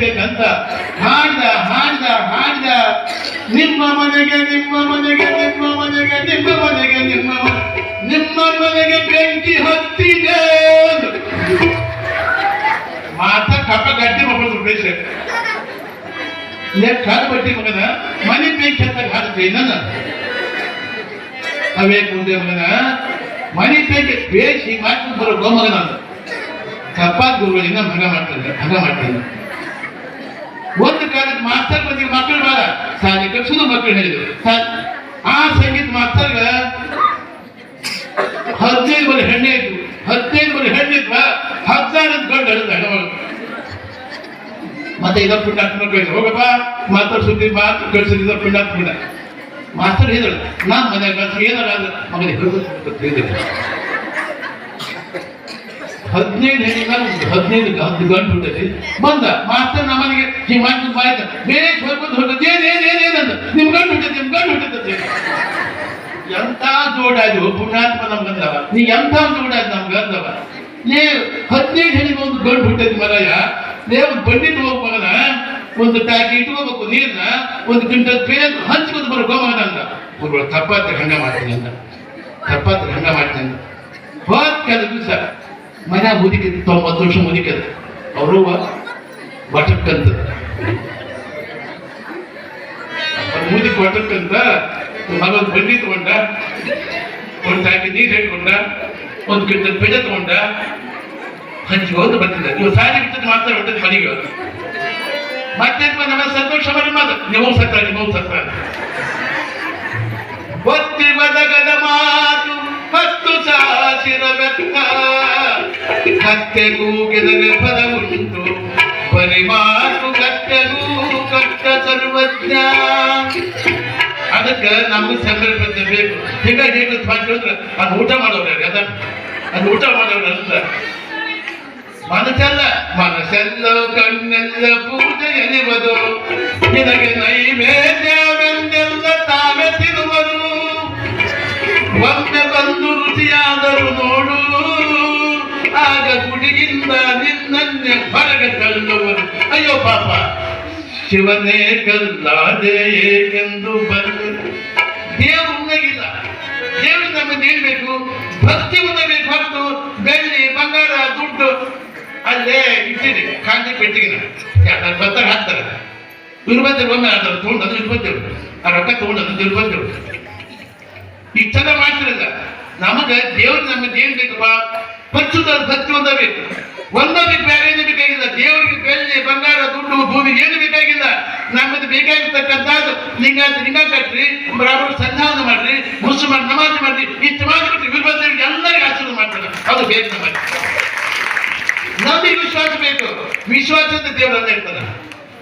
Speaker 1: ಸಮೀಪಿಸಬೇಕಂತ ಹಾಡ್ದ ಹಾಡ್ದ ಹಾಡ್ದ ನಿಮ್ಮ ಮನೆಗೆ ನಿಮ್ಮ ಮನೆಗೆ ನಿಮ್ಮ ಮನೆಗೆ ನಿಮ್ಮ ಮನೆಗೆ, ನಿಮ್ಮ ನಿಮ್ಮ ಮನೆಗೆ ಬೆಂಕಿ ಹತ್ತಿದೆ. ಮಾತ ಕಪ್ಪ ಗಟ್ಟಿ ಮಕ್ಕಳು ಬೇಸ ಕಾಲು ಬಟ್ಟಿ ಮಗನ? ಮನೆ ಬೆಂಕಿ ಹತ್ತಾಗ ಹಾಡ್ತೀವಿ ನನ್ನ ಅವೇ ಮುಂದೆ ಮಗನ. ಮನೆ ಬೆಂಕಿ ಬೇಸಿ ಮಾಡ್ಕೊಂಡು ಬರೋ ಗೋ ಮಗನ ಕಪ್ಪಾದ ಗುರುಗಳಿಂದ ಮಗ ಮಾಡ್ತಾರೆ ಮಗ ಮಾಡ್ತಾರೆ. ಕಾಲಕ್ಕೆ ಮಾಸ್ತರ್ ಬಂದಿಗೆ ಮಕ್ಕಳು ಬಾಳ ಸಾಲಿ ಕಳ್ಸೋದು ಮಕ್ಕಳು ಹೇಳಿದ್ರು. ಆ ಸಂಗೀತ ಮಾಸ್ತರ್ ಹದಿನೈದು ಬರೀ ಹೆಣ್ಣೆ ಇದ್ವು ಹದಿನೈದು ಬರೀ ಹೆಣ್ಣಿದ್ವ ಹದಿನಾರು ಗಂಡು ಹೇಳಿದ ಹೆಣ್ಣು ಮತ್ತೆ ಇದರ ಪುಣ್ಯ ಹಾಕ್ಬೇಕು ಹೋಗಪ್ಪ, ಮಾತ್ರ ಸುದ್ದಿ ಮಾತು ಕಳ್ಸಿ ಇದರ ಪಿಂಡ ಹಾಕ್ಬಿಡ ಮಾಸ್ತರ್ ಹೇಳಿದ್ರು ನಾನ್ ಮನ್ಯಾಗ ಏನಾರ ಮಗನಿಗೆ ಹೇಳಿದ್ರು. ಹದಿನೈದು ಹೆಣ್ಣಿನ ಹದಿನೈದು ಹತ್ತು ಗಂಟು ಬಿಟ್ಟೈತಿ ಬಂದ, ಮಾಸ್ತರ್ ನಮಗೆ ಈ ಮಾತು ಬಾಯ್ತ, ಬೇರೆ ಹೋಗ್ಬೋದು ಹೋಗೋದು ಏನ್ ಏನ್ ಏನ್ ಅಂತ ನಿಮ್ ಗಂಟು ಬಿಟ್ಟೈತಿ ನಿಮ್ ಗಂಟು ಬಿಟ್ಟೈತಿ ಎಂತ ಜೋಡಾದು ಪುಣ್ಯಾತ್ಮ ನಮ್ಗೆ ಅಂದವ ನೀ ಎಂತ ನಮ್ಗೆ ಅಂದವ ನೀ ಹದಿನೈದು ಹೆಣ್ಣಿಗೆ ಒಂದು ಗಂಟು ಬಿಟ್ಟೈತಿ ಮರಯ್ಯ. ಲೇ ಒಂದು ಬಂಡಿ ತಗೋಕ್ ಮಗನ. ಒಂದು ಟ್ಯಾಕಿ ಇಟ್ಕೋಬೇಕು ನೀರನ್ನ ಒಂದು ಕ್ವಿಂಟಲ್ ಬೇರೆ ಹಂಚ್ಕೊಂಡು ಬರೋ ಮಗನ ಅಂದ. ಊರುಗಳು ತಪ್ಪಾತ್ರ ಹಂಗ ಮಾಡ್ತೀನಿ ಅಂತ ತಪ್ಪಾತ್ರ ಹಂಗ ಮಾಡ್ತೀನಿ ಹೋದ ಕೆಲವು ದಿವಸ ಮನೆ ಮುದುಕಿ ತೊಂಬತ್ತು ವರ್ಷ ಮುದಿಕದ ಅವರು ಬಟಕ್ಕಂತ ಮುದಿ ಬಟಕ್ಕಂತ ಮಗ ಒಂದು ಬಂಡಿ ತಗೊಂಡ ಒಂದು ಟ್ಯಾಂಕಿ ನೀರು ಹೇಳ್ಕೊಂಡ, ಒಂದು ಕ್ವಿಂಟಲ್ ಬೆಜ ತಗೊಂಡ ಹಂಚಿಗೆ ಹೋದ ಬರ್ತಿದ್ದ. ನೀವು ಸಾರಿ ಬಿಟ್ಟದ್ದು ಮಾತ್ರ ಹೊಟ್ಟದ ಮನೆಗೆ. ಮತ್ತೆ ನಮ್ಮ ಸಂತೋಷ ಮನೆ ಮಾತು ನೀವು ಸತ್ತ ನೀವು ಸತ್ತ ಒತ್ತಿ ಬದಗದ ಮಾತು, ಹತ್ತು ಸಾವಿರ ವ್ಯಕ್ತ ಕತ್ತೆ ಕೂಗಿದರೆ ಪದ ಉಂಟು. ಪರಿಮಾತು ಕತ್ತೆಗೂ ಕಟ್ಟ ಸರ್ವಜ್ಞ. ಅದಕ್ಕೆ ನಮ್ಗೆ ಸಂದರ್ಭ ಬೇಕು. ಹೀಗಾಗಿ ಏನು ಅಂದ್ರೆ ಅದು ಊಟ ಮಾಡೋರು ಅದ ಅದು ಊಟ ಮಾಡೋರು ಅಂತ. ಮನಸ್ಸಲ್ಲ, ಮನಸ್ಸೆಲ್ಲ ಕಣ್ಣೆಲ್ಲ ಪೂಜೆ ಎನಿಬದು ನಿನಗೆ ನೈವೇದ್ಯವೆಂದೆಲ್ಲ ತಾವೇ ತಿನ್ನುವರು ಒಮ್ಮೆ ಬಂದು ರುಚಿಯಾದರೂ ನೋಡು. ಆಗ ಗುಡಿಗಿಂದ ನಿನ್ನನ್ನೇ ಹೊರಗೆ ತಳ್ಳುವರು. ಅಯ್ಯೋ ಪಾಪ. ಶಿವನೇ ಕಲ್ಲಾದೆ ಏಕೆಂದು ಬಂದು. ದೇವರು ಉಣ್ಣಗಿಲ್ಲ. ದೇವರು ನಮಗೆ ನೀಡಬೇಕು. ಭಕ್ತಿ ಉನ್ನಬೇಕು ಹೊರತು ಬೆಳ್ಳಿ, ಬಂಗಾರ, ದುಡ್ಡು. ಅಲ್ಲೇ ಇಟ್ಟಿದೆ ಕಾಂತಿ ಪೆಟ್ಟಿಗಿನ. ಯಾರು ಬರ್ತಾರೆ ಹಾಕ್ತಾರೆ. ದುರ್ಬಂಧರು ಒಮ್ಮೆ ಅದನ್ನು ತೊಗೊಂಡು ಅದು ಇವ್ರು ಬಂದೇವು. ಆ ರೊಕ್ಕ ತೊಗೊಂಡು ಅದನ್ನು ಈ ಇಷ್ಟೆಲ್ಲ ಮಾಡ್ತಿರಲ್ಲ. ನಮಗೆ ದೇವ್ರು ನಮಗೆ ಏನ್ ಬೇಕಪ್ಪ? ಪರಿಶುದ್ಧ ಸತ್ಯ ಒಂದ ಬೇಕು. ಒಂದೋದಕ್ಕೆ ಏನು ಬೇಕಾಗಿಲ್ಲ ದೇವರಿಗೆ ಬೆಳ್ಳಿ, ಬಂಗಾರ, ದುಡ್ಡು, ಭೂಮಿ, ಏನು ಬೇಕಾಗಿಲ್ಲ. ನಮ್ಮದು ಬೇಕಾಗಿರ್ತಕ್ಕಂಥದ್ದು ಲಿಂಗ ಲಿಂಗ ಕಟ್ಟ್ರಿ ಬ್ರಾಹ್ಮಣ ಸಂಧಾನ ಮಾಡ್ರಿ ಮುಸಲ್ಮಾನ್ ನಮಾಜ್ ಮಾಡ್ರಿ, ಇಷ್ಟು ಮಾಡಿಬಿಟ್ರಿ ವಿರ್ಬಂಧರಿಗೆ ಎಲ್ಲರಿಗೂ ಆಶೀರ್ವಾದ ಮಾಡ್ತಾರೆ. ಅದು ಬೇಕು ನಮಗೆ. ನಮಗೆ ವಿಶ್ವಾಸ ಬೇಕು. ವಿಶ್ವಾಸದ ದೇವರನ್ನ ಹೇಳ್ತದ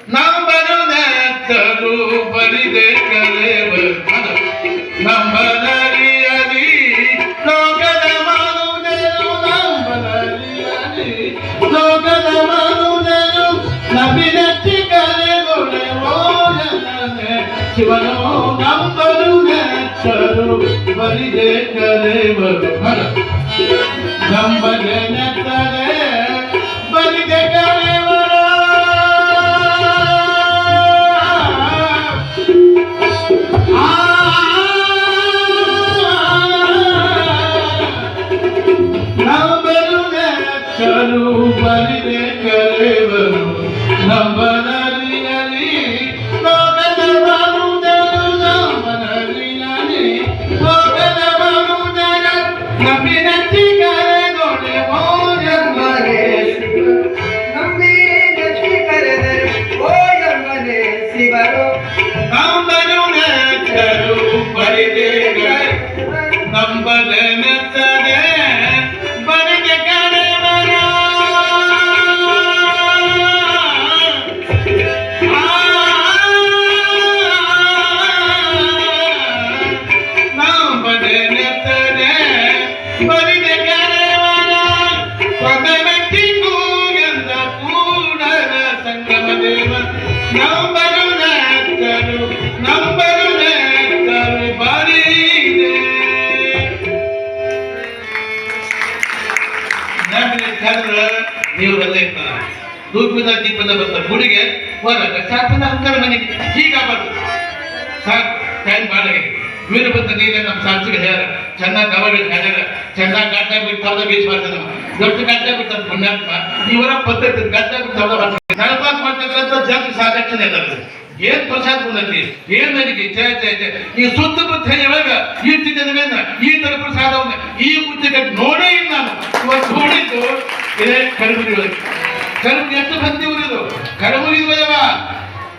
Speaker 1: ನಾವು ಬರೋದು ಬರಿದೆ ಕಲೆ ಅದು. ಓಜನನೆ ಶಿವನು ನಂಬಲು ನೆಚ್ಚರು ಬರಿದೆ ಬಂದೇ ಇರ್ತಾರ ಧೂಪದ ದೀಪದ ಬಂದ ಗುಡಿಗೆ ಹೊರಗ ಸಾಪಿನ ಅಂಕರ ಮನೆಗೆ ಹೀಗಾಗಬಾರ್ದು ಸಾಕು. ಟೈಮ್ ಬಾಡಿಗೆ ವೀರ ಬಂದ ನೀರೇ ನಮ್ಮ ಸಾಕ್ಷಿಗೆ ಹೇಳ್ಯಾರ. ಚೆನ್ನಾಗಿ ಗವಗಳು ಹೇಳ್ಯಾರ ಚೆನ್ನಾಗಿ ಗಡ್ಡ ಬಿಟ್ಟು ತವದ ಬೀಚ್ ಮಾಡ್ತಾನೆ ದೊಡ್ಡ ಗಡ್ಡ ಬಿಟ್ಟು ಪುಣ್ಯಾತ್ಮ. ಇವರ ಪದ್ಧತಿ ಗಡ್ಡ ಬಿಟ್ಟು ತವದ ಮಾಡ್ತಾರೆ ಮಾಡ್ತಕ್ಕಂಥ ಜಾತಿ ಏನ್ ಪ್ರಸಾದ ಬಂದೈತಿ ಏನ್ ನನಗೆ ಚೇತ ಐತೆ ಈ ಸುತ್ತಮುತ್ತ ಯಾವಾಗ ಇಟ್ಟಿದ್ದ ಮೇಲೆ ಈ ತರ ಪ್ರಸಾದ ಈ ಮುಂಚೆ ನೋಡೇ ಇಲ್ಲ ನಾನು. ಇವತ್ತು ನೋಡಿದ್ದು ಇದೇ ಕರಿಮುರಿ ಒಳಗೆ. ಕರಿಮುರಿ ಎಷ್ಟು ಬಂದಿ ಊರಿದು. ಕರಿಮುರಿ ಒಳಗವ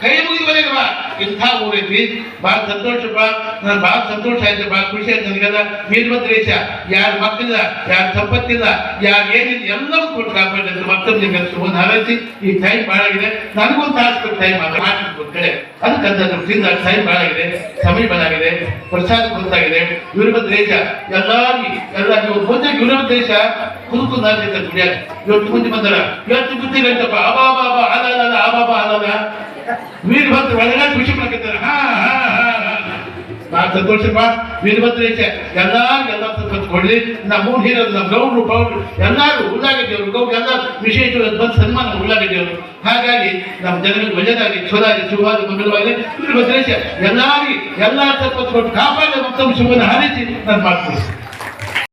Speaker 1: ಕೈ ಮುಗಿದು ಒಳಗವ ಇಂಥ ಊರೈತಿ ಭಾಳ ಸಂತೋಷಪ್ಪ ನಾನು ಭಾಳ ಸಂತೋಷ ಆಯ್ತು, ಭಾಳ ಖುಷಿ ಆಯ್ತು ನನಗೆಲ್ಲ. ವೀರಭದ್ರೇಶ ಯಾರ ಮಕ್ಕಳಿಲ್ಲ ಯಾರ ಸಂಪತ್ತಿಲ್ಲ, ಯಾರ ಏನಿಲ್ಲ ಎಲ್ಲರೂ ಕೊಟ್ಟು ಕಾಪಾಡಿದ್ರು ಮತ್ತೊಂದು ನಿಮಗೆ ಒಂದು ಹಾರೈಸಿ ಈ ಟೈಮ್ ಭಾಳ ಆಗಿದೆ. ನನಗೊಂದು ತಾಸು ಟೈಮ್ ಆಗುತ್ತೆ ಕಡೆ ಅದಕ್ಕೆ ಅಂತ ತಿಂದ ಟೈಮ್ ಭಾಳ ಸಮಯ ಭಾಳ ಪ್ರಸಾದ ಗೊತ್ತಾಗಿದೆ ವೀರಭದ್ರೇಶ ಎಲ್ಲಾರಿ ಎಲ್ಲ ಇವತ್ತು ಮುಂದೆ ದೇಶ ಕುದುಕು ನಾಲ್ಕು ದುಡಿಯಾಕ ಇವತ್ತು ಮುಂದೆ ಬಂದಾರ, ಇವತ್ತು ಬಾ ಅಂತಪ್ಪ ಅಬಾ ಬಾಬಾ ಅಲ್ಲ ಆಬಾಬಾ ಅಲ್ಲ ವೀರಭದ್ರ ಒಳಗ ಖುಷಿ ಮಾಡ್ಕೊತಾರೆ ಹಾ ಹಾ ಹಾ ಸಂತೋಷ ನಾನು ಸಂತೋಷಪ್ಪ ವೀರಭದ್ರೇಶ ಎಲ್ಲಾರು ಎಲ್ಲ ಕೊಡ್ಲಿ. ನಮ್ಮ ಹೀರೋದು ನಮ್ಮ ಗೌಡ್ರು, ಪೌಡ್ರು, ಎಲ್ಲಾರು ಉಳ್ಳಾಗಡ್ಡಿಯವರು ಗೌಡ್ ಎಲ್ಲ ವಿಶೇಷವಾಗಿ ಬಂದು ಸನ್ಮಾನ ಉಳ್ಳಾಗಡ್ಡಿಯವರು ಹಾಗಾಗಿ ನಮ್ಮ ಜನರಿಗೆ ಒಳ್ಳೆಯದಾಗಿ ಚೋದಾಗಿ ಶುಭವಾದ ಮಂಗಲವಾಗಿ ವೀರಭದ್ರೇಶ ಎಲ್ಲಾರಿಗೆ ಎಲ್ಲ ತಪ್ಪತ್ತು ಕೊಟ್ಟು ಕಾಪಾಡ ಮತ್ತೊಮ್ಮೆ ಶುಭನ ಹಾರೈಸಿ ನಾನು ಮಾಡ್ತೀನಿ.